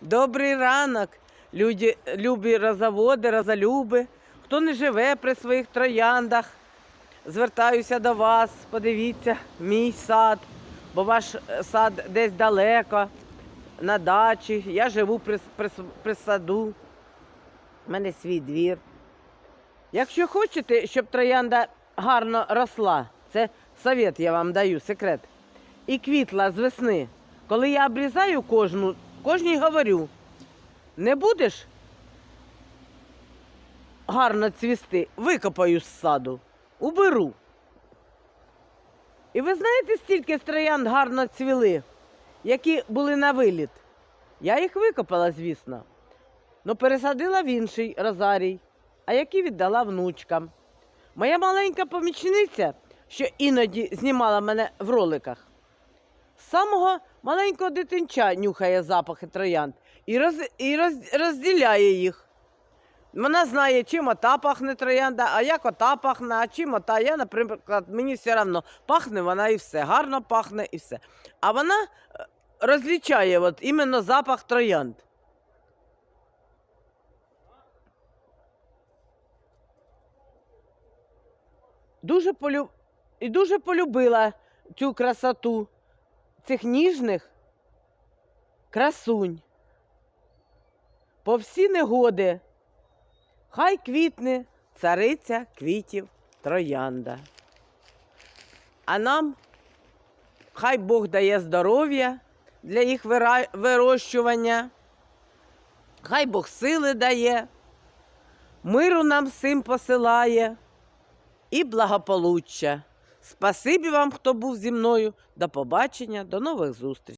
Добрий ранок, люди, любі розоводи, розолюби. Хто не живе при своїх трояндах, звертаюся до вас, подивіться, мій сад, бо ваш е, сад десь далеко, на дачі. Я живу при, при, при саду. У мене свій двір. Якщо хочете, щоб троянда гарно росла, це совет я вам даю, секрет. І квітла з весни. Коли я обрізаю кожну, кожній говорю, не будеш гарно цвісти, викопаю з саду, уберу. І ви знаєте, стільки троянд гарно цвіли, які були на виліт? Я їх викопала, звісно. Ну, пересадила в інший розарій, а які віддала внучкам. Моя маленька помічниця, що іноді знімала мене в роликах, самого маленького дитинча нюхає запахи троянд і, роз, і роз, розділяє їх. Вона знає, чим ота пахне троянда, а як ота пахне, а чим ота. Я, наприклад, мені все одно пахне вона і все, гарно пахне і все. А вона е, розлічає от іменно запах троянд. Дуже полю... І дуже полюбила цю красоту цих ніжних красунь. По всі негоди. Хай квітне цариця квітів троянда. А нам хай Бог дає здоров'я для їх вирощування, хай Бог сили дає, миру нам всім посилає і благополуччя. Спасибі вам, хто був зі мною. До побачення, до нових зустрічей.